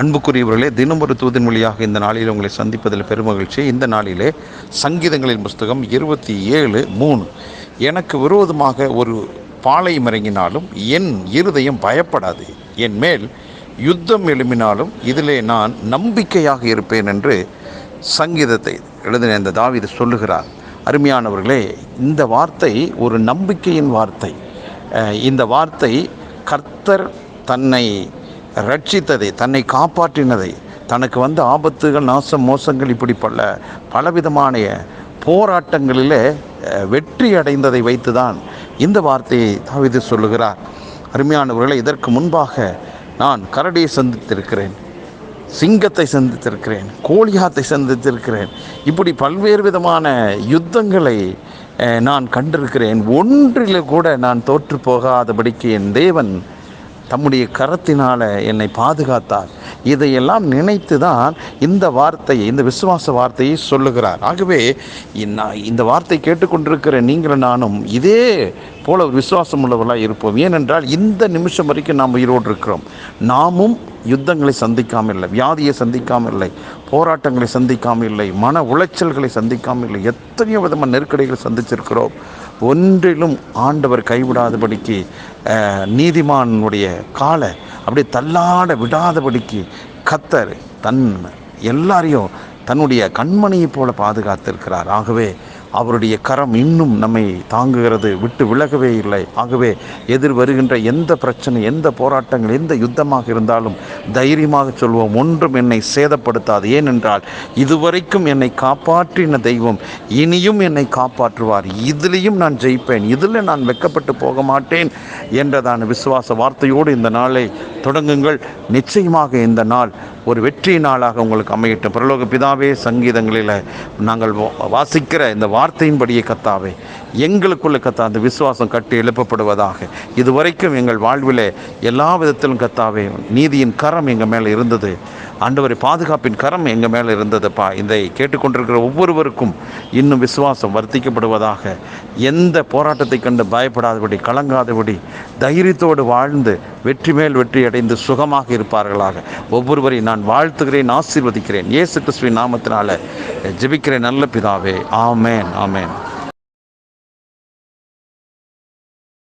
அன்புக்குரியவர்களே தினமொரு ஒரு தூதின் மொழியாக இந்த நாளில் உங்களை சந்திப்பதில் பெருமகிழ்ச்சி. இந்த நாளிலே சங்கீதங்களின் புஸ்தகம் இருபத்தி ஏழு மூணு. எனக்கு விரோதமாக ஒரு பாளையம் இறங்கினாலும் என் இருதயம் பயப்படாது. என் மேல் யுத்தம் எழும்பினாலும் இதிலே நான் நம்பிக்கையாக இருப்பேன் என்று சங்கீதத்தை எழுதின இந்த தாவிது சொல்லுகிறார். அருமையானவர்களே இந்த வார்த்தை ஒரு நம்பிக்கையின் வார்த்தை. இந்த வார்த்தை கர்த்தர் தன்னை ரட்சித்ததை தன்னை காப்பாற்றினதை தனக்கு வந்த ஆபத்துகள் நாசம் மோசங்கள் இப்படி பல பலவிதமான போராட்டங்களிலே வெற்றி அடைந்ததை வைத்துதான் இந்த வார்த்தையை தாவீது சொல்லுகிறார். அருமையானவர்களை இதற்கு முன்பாக நான் கரடியை சந்தித்திருக்கிறேன் சிங்கத்தை சந்தித்திருக்கிறேன் கோழியாத்தை சந்தித்திருக்கிறேன் இப்படி பல்வேறு விதமான யுத்தங்களை நான் கண்டிருக்கிறேன். ஒன்றில் கூட நான் தோற்று போகாதபடிக்கு என் தேவன் தம்முடைய கரத்தினால் என்னை பாதுகாத்தார். இதையெல்லாம் நினைத்து தான் இந்த வார்த்தையை இந்த விசுவாச வார்த்தையை சொல்லுகிறார். ஆகவே இந்த வார்த்தை கேட்டுக்கொண்டிருக்கிற நீங்கள் நானும் இதே போல ஒரு விசுவாசம் உள்ளவர்களாக இருப்போம். ஏனென்றால் இந்த நிமிஷம் வரைக்கும் நாம் உயிரோடு இருக்கிறோம். நாமும் யுத்தங்களை சந்திக்காமல் இல்லை வியாதியை சந்திக்காமல் இல்லை போராட்டங்களை சந்திக்காமல் இல்லை மன உளைச்சல்களை சந்திக்காமல் இல்லை எத்தனையோ விதமான நெருக்கடிகளை சந்திச்சிருக்கிறோம். ஒன்றிலும் ஆண்டவர் கைவிடாதபடிக்கு நீதிமானுடைய காலை அப்படியே தள்ளாட விடாதபடிக்கு கத்தர் தன் எல்லாரையும் தன்னுடைய கண்மணியைப் போல பாதுகாத்திருக்கிறார். ஆகவே அவருடைய கரம் இன்னும் நம்மை தாங்குகிறது விட்டு விலகவே இல்லை. ஆகவே எதிர் வருகின்ற எந்த பிரச்சனை எந்த போராட்டங்கள் எந்த யுத்தமாக இருந்தாலும் தைரியமாக சொல்வோம் ஒன்றும் என்னை சேதப்படுத்தாது. ஏனென்றால் இதுவரைக்கும் என்னை காப்பாற்றின தெய்வம் இனியும் என்னை காப்பாற்றுவார். இதிலையும் நான் ஜெயிப்பேன் இதில் நான் வெக்கப்பட்டு போக மாட்டேன் என்றதான விசுவாச வார்த்தையோடு இந்த நாளை தொடங்குங்கள். நிச்சயமாக இந்த நாள் ஒரு வெற்றி நாளாக உங்களுக்கு அமையட்டும். பிரலோக பிதாவே சங்கீதங்களில் நாங்கள் வா- வாசிக்கிற இந்த வார்த்தையின்படியே கத்தாவே. எங்களுக்குள்ள கத்தா அந்த விசுவாசம் கட்டி எழுப்பப்படுவதாக. இதுவரைக்கும் எங்கள் வாழ்விலே எல்லா விதத்திலும் கத்தாவே நீதியின் கரம் எங்கள் மேலே இருந்தது. ஆண்டவரை பாதுகாப்பின் கரம் எங்கள் மேலே இருந்ததுப்பா. இதை கேட்டுக்கொண்டிருக்கிற ஒவ்வொருவருக்கும் இன்னும் விசுவாசம் வர்த்திக்கப்படுவதாக. எந்த போராட்டத்தை கண்டு பயப்படாதபடி கலங்காதபடி தைரியத்தோடு வாழ்ந்து வெற்றி மேல் வெற்றி அடைந்து சுகமாக இருப்பார்களாக. ஒவ்வொருவரையும் நான் வாழ்த்துகிறேன் ஆசீர்வதிக்கிறேன். இயேசு கிறிஸ்துவின் நாமத்தினால ஜெபிக்கிறேன் நல்ல பிதாவே. ஆமேன் ஆமேன்.